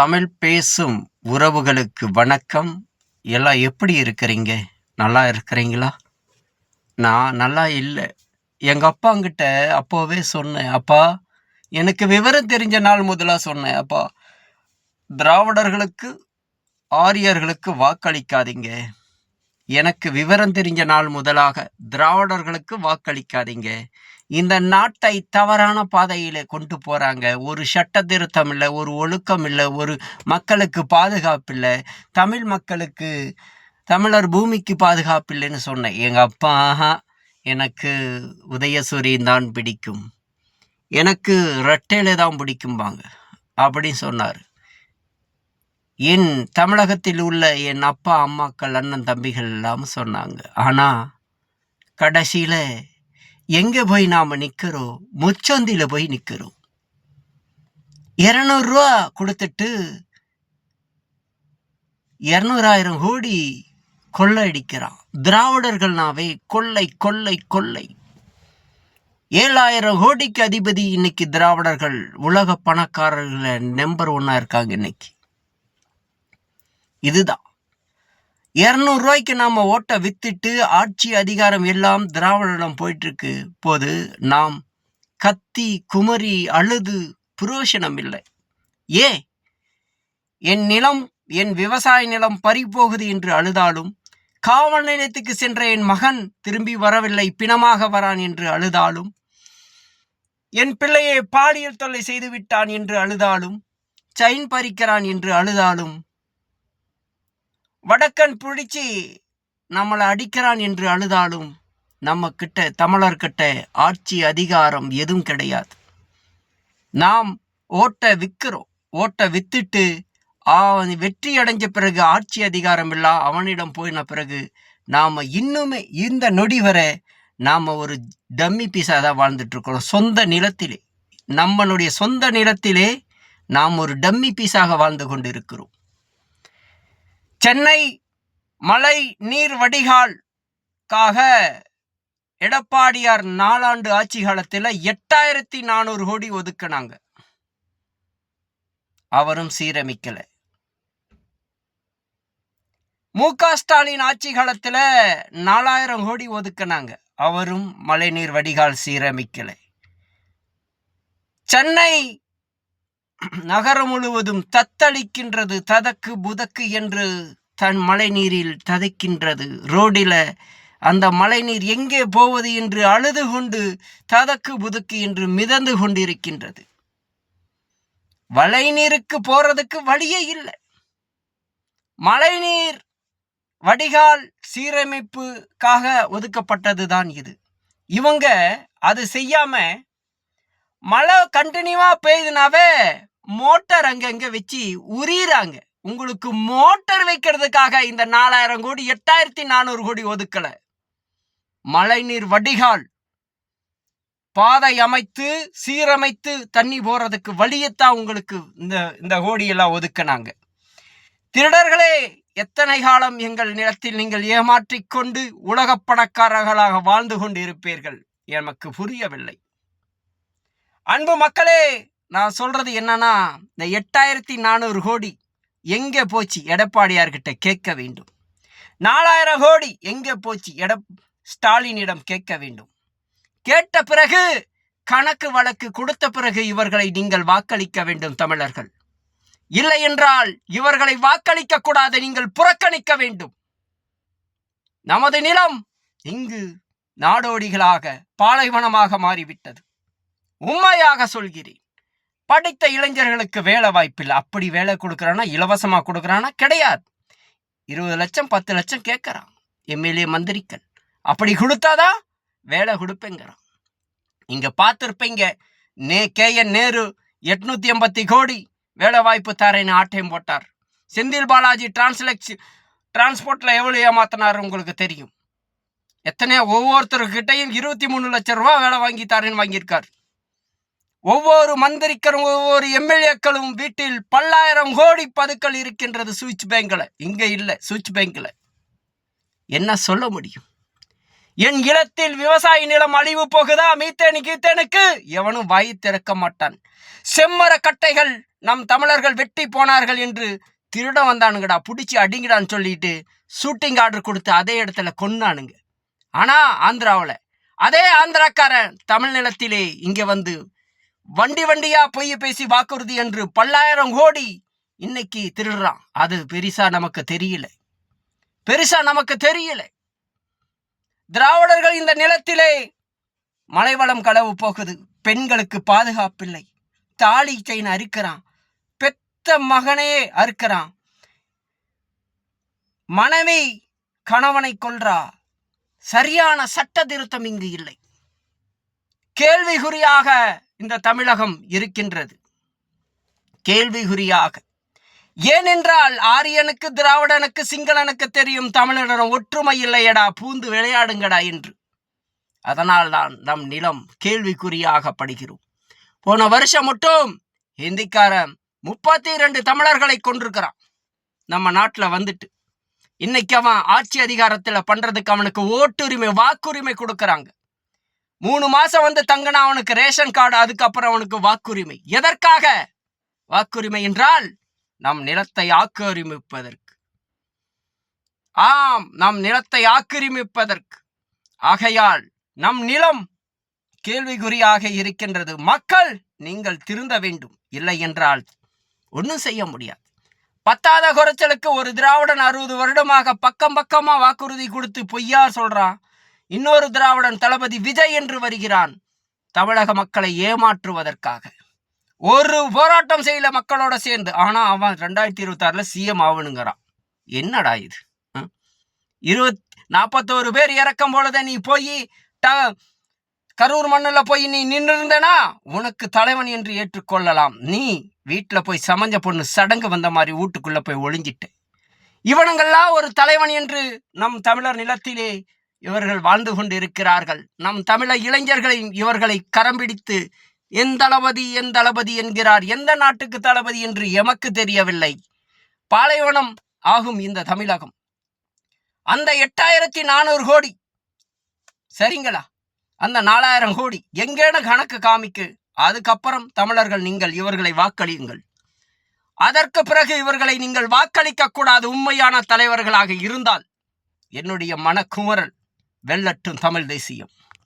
தமிழ் பேசும் உறவுகளுக்கு வணக்கம். எல்லாம் எப்படி இருக்கிறீங்க? நல்லா இருக்கிறீங்களா? நான் நல்லா இல்லை. எங்கள் அப்பாங்கிட்ட அப்போவே சொன்னேன் அப்பா எனக்கு விவரம் தெரிஞ்ச நாள் முதலாக சொன்னேன் அப்பா. திராவிடர்களுக்கு ஆரியர்களுக்கு வாக்களிக்காதீங்க. எனக்கு விவரம் தெரிஞ்ச நாள் முதலாக திராவிடர்களுக்கு வாக்களிக்காதீங்க. இந்த நாட்டை தவறான பாதையில கொண்டு போறாங்க. ஒரு சட்ட திருத்தம் இல்லை ஒரு ஒழுக்கம் இல்லை ஒரு மக்களுக்கு பாதுகாப்பு இல்லை. தமிழ் மக்களுக்கு தமிழர் பூமிக்கு பாதுகாப்பு இல்லைன்னு சொன்னேன் எங்கள் அப்பா ஆஹா எனக்கு உதயசூரியன் தான் பிடிக்கும். எனக்கு ரெட்டையில தான் பிடிக்கும்பாங்க. அப்படின்னு சொன்னார். என் தமிழகத்தில் உள்ள என் அப்பா அம்மாக்கள் அண்ணன் தம்பிகள் எல்லாம் சொன்னாங்க. ஆனால் கடைசியில் எங்க போய் நாம நிற்கிறோம் முச்சந்தியில் போய் நிற்கிறோம் இரநூறுவா கொடுத்துட்டு இருநூறாயிரம் கோடி கொள்ளையடிக்கிறான். திராவிடர்கள்னாவே கொள்ளை கொள்ளை கொள்ளை. ஏழாயிரம் கோடிக்கு அதிபதி இன்னைக்கு திராவிடர்கள். உலக பணக்காரர்கள நம்பர் ஒன்னா இருக்காங்க இன்னைக்கு. இதுதான். இரநூறுவாய்க்கு நாம் ஓட்டை வித்துட்டு ஆட்சி அதிகாரம் எல்லாம் திராவிடம் போயிட்டுருக்கு. போது நாம் கத்தி குமரி அழுது புரோஷனம் இல்லை. ஏன்? என் நிலம் என் விவசாய நிலம் பறிபோகுது என்று அழுதாலும் காவல் நிலையத்துக்கு சென்ற என் மகன் திரும்பி வரவில்லை பிணமாக வரான் என்று அழுதாலும் என் பிள்ளையை பாலியல் தொல்லை செய்து விட்டான் என்று அழுதாலும் செயின் பறிக்கிறான் என்று அழுதாலும் வடக்கன் பிடிச்சி நம்மளை அடிக்கிறான் என்று அழுதாலும் நம்ம கிட்ட தமிழர்கிட்ட ஆட்சி அதிகாரம் எதுவும் கிடையாது. நாம் ஓட்டை விற்கிறோம். ஓட்டை வித்துட்டு அவன் வெற்றி அடைஞ்ச பிறகு ஆட்சி அதிகாரம் இல்லா அவனிடம் போயின பிறகு நாம் இன்னுமே இந்த நொடி வரை நாம் ஒரு டம்மி பீஸாக தான் வாழ்ந்துட்டு இருக்கிறோம் சொந்த நிலத்திலே நம்மளுடைய சொந்த நிலத்திலே நாம் ஒரு டம்மி பீஸாக வாழ்ந்து கொண்டு இருக்கிறோம் சென்னை மழை நீர் வடிகால்காக எடப்பாடியார் நாலாண்டு ஆட்சி காலத்தில் எட்டாயிரத்தி நானூறு கோடி ஒதுக்கினாங்க. அவரும் சீரமைக்கல. மு க ஸ்டாலின் ஆட்சி காலத்தில் நாலாயிரம் கோடி ஒதுக்கினாங்க. அவரும் மழைநீர் வடிகால் சீரமைக்கலை. சென்னை நகரம் முழுவதும் தத்தளிக்கின்றது ததக்கு புதக்கு என்று தன் மழைநீரில் ததைக்கின்றது. ரோடில அந்த மழைநீர் எங்கே போவது என்று அழுது கொண்டு ததக்கு புதக்கு என்று மிதந்து கொண்டிருக்கின்றது. மழைநீருக்கு போறதுக்கு வழியே இல்லை. மழைநீர் வடிகால் சீரமைப்புக்காக ஒதுக்கப்பட்டது தான் இது. இவங்க அது செய்யாம மழை கண்டினியூவா பெய்யுதுனாவே மோட்டார் அங்கங்க வச்சு உரியிறாங்க. உங்களுக்கு மோட்டார் வைக்கிறதுக்காக இந்த நாலாயிரம் கோடி எட்டாயிரத்தி நானூறு கோடி ஒதுக்கல. மழைநீர் வடிகால். பாதை அமைத்து சீரமைத்து தண்ணி போறதுக்கு வழியத்தான் உங்களுக்கு இந்த இந்த கோடியெல்லாம் ஒதுக்கினாங்க. திருடர்களே எத்தனை காலம் எங்கள் நிலத்தில் நீங்கள் ஏமாற்றிக்கொண்டு உலக உலகப் பணக்காரர்களாக வாழ்ந்து கொண்டு இருப்பீர்கள் எமக்கு புரியவில்லை. அன்பு மக்களே நான் சொல்கிறது என்னன்னா இந்த எட்டாயிரத்தி நானூறு கோடி எங்கே போச்சு எடப்பாடியார்கிட்ட கேட்க வேண்டும். நாலாயிரம் கோடி எங்கே போச்சு எட ஸ்டாலினிடம் கேட்க வேண்டும். கேட்ட பிறகு கணக்கு வழக்கு கொடுத்த பிறகு இவர்களை நீங்கள் வாக்களிக்க வேண்டும் தமிழர்கள். இல்லை என்றால் இவர்களை வாக்களிக்க கூடாது நீங்கள் புறக்கணிக்க வேண்டும். நமது நிலம் இங்கு நாடோடிகளாக பாலைவனமாக மாறிவிட்டது. உண்மையாக சொல்கிறேன். படித்த இளைஞர்களுக்கு வேலை வாய்ப்பில்லை. அப்படி வேலை கொடுக்குறான்னா இலவசமாக கொடுக்குறானா? கிடையாது. இருபது லட்சம் பத்து லட்சம் கேட்குறான். எம்எல்ஏ மந்திரிக்கள் அப்படி கொடுத்தாதான் வேலை கொடுப்பேங்கிறான். இங்கே பார்த்துருப்பீங்க. நே கே என் நேரு எட்நூற்றி எண்பத்தி கோடி வேலை வாய்ப்பு தரேன்னு ஆட்டையும் போட்டார். செந்தில் பாலாஜி டிரான்ஸ்லெக்ஸ் டிரான்ஸ்போர்ட்டில் எவ்வளோ ஏமாத்தினார் உங்களுக்கு தெரியும்? எத்தனையோ ஒவ்வொருத்தருக்கிட்டையும் இருபத்தி மூணு லட்ச ரூபா வேலை வாங்கி தரேன்னு வாங்கியிருக்கார். ஒவ்வொரு மந்திரிக்கரும் ஒவ்வொரு எம்எல்ஏக்களும் வீட்டில் பல்லாயிரம் கோடி பதுக்கள் இருக்கின்றது சுவிட்ச் பேங்கில். இங்கே இல்லை சுவிட்ச் பேங்கில். என்ன சொல்ல முடியும்? என் இலத்தில் விவசாய நிலம் அழிவு போகுதா? மீத்தேனு கீத்தேனுக்கு? எவனும் வாய் திறக்க மாட்டான். செம்மர கட்டைகள் நம் தமிழர்கள் வெட்டி போனார்கள் என்று திருட வந்தானுங்கடா பிடிச்சி அடிங்கடான்னு சொல்லிட்டு ஷூட்டிங் ஆர்டர் கொடுத்து அதே இடத்துல கொன்னானுங்க. ஆனால் ஆந்திராவில். அதே ஆந்திராக்காரன் தமிழ் நிலத்திலே இங்கே வந்து வண்டி வண்டியா பொய் பேசி வாக்குறுதி என்று பல்லாயிரம் கோடி இன்னைக்கு திருடுறான். அது பெருசா நமக்கு தெரியல. பெருசா நமக்கு தெரியல. திராவிடர்கள் இந்த நிலத்திலே மலைவளம் களவு போகுது. பெண்களுக்கு பாதுகாப்பில்லை. தாலி செயின் அறுக்கிறான். பெத்த மகனே அறுக்கிறான். மனைவி கணவனை கொல்றா சரியான சட்ட திருத்தம் இங்கு இல்லை. கேள்விக்குறியாக இந்த தமிழகம் இருக்கின்றது. கேள்விகுறியாக. ஏனென்றால் ஆரியனுக்கு திராவிடனுக்கு சிங்களனுக்கு தெரியும் தமிழனும் ஒற்றுமை இல்லையடா பூந்து விளையாடுங்கடா என்று. அதனால் தான் நம் நிலம் கேள்விக்குறியாகப்படுகிறோம் போன வருஷம் மட்டும் ஹிந்திக்காரன் முப்பத்தி இரண்டு தமிழர்களை கொண்டிருக்கிறான் நம்ம நாட்டில் வந்துட்டு. இன்னைக்கு அவன் ஆட்சி அதிகாரத்தில் பண்ணுறதுக்கு அவனுக்கு ஓட்டுரிமை வாக்குரிமை கொடுக்குறாங்க. மூணு மாசம் வந்து தங்கினா அவனுக்கு ரேஷன் கார்டு அதுக்கப்புறம் அவனுக்கு வாக்குரிமை. எதற்காக? வாக்குரிமை என்றால் நம் நிலத்தை ஆக்கிரமிப்பதற்கு. ஆம் நம் நிலத்தை ஆக்கிரமிப்பதற்கு. ஆகையால் நம் நிலம் கேள்விக்குறியாக இருக்கின்றது. மக்கள் நீங்கள் திருந்த வேண்டும். இல்லை என்றால் ஒன்றும் செய்ய முடியாது. பத்தாத குறைச்சலுக்கு ஒரு திராவிடன் அறுபது வருடமாக பக்கம் பக்கமா வாக்குறுதி கொடுத்து பொய்யா சொல்றான். இன்னொரு திராவிடன் தளபதி விஜய் என்று வருகிறான். தமிழக மக்களை ஏமாற்றுவதற்காக. ஒரு போராட்டம் செய்யல மக்களோட சேர்ந்து ஆனா அவன் ரெண்டாயிரத்தி இருபத்தி ஆறுல சிஎம் ஆகணுங்கிறான் என்னடா இது? இருபத் நாற்பத்தோரு பேர் இறக்கும் பொழுது நீ போய் ட கரூர் மண்ணில் போய் நீ நின்று இருந்தனா உனக்கு தலைவன் என்று ஏற்றுக்கொள்ளலாம். நீ வீட்டில் போய் சமஞ்ச பொண்ணு சடங்கு வந்த மாதிரி வீட்டுக்குள்ளே போய் ஒளிஞ்சிட்ட. இவனுங்கள்லாம் ஒரு தலைவன் என்று நம் தமிழர் நிலத்திலே இவர்கள் வாழ்ந்து கொண்டு இருக்கிறார்கள் நம் தமிழர் இளைஞர்களை இவர்களை கரம் பிடித்து என் தளபதி என் தளபதி என்கிறார். எந்த நாட்டுக்கு தளபதி என்று எமக்கு தெரியவில்லை. பாலைவனம் ஆகும் இந்த தமிழகம். அந்த எட்டாயிரத்தி நானூறு கோடி. சரிங்களா? அந்த நாலாயிரம் கோடி. எங்கேன கணக்கு காமிக்கு. அதுக்கப்புறம் தமிழர்கள் நீங்கள் இவர்களை வாக்களியுங்கள். அதற்கு பிறகு இவர்களை நீங்கள் வாக்களிக்க கூடாது உண்மையான தலைவர்களாக இருந்தால் என்னுடைய மனக்குமரல் வெல்லட்டும் தமிழ் தேசியம்.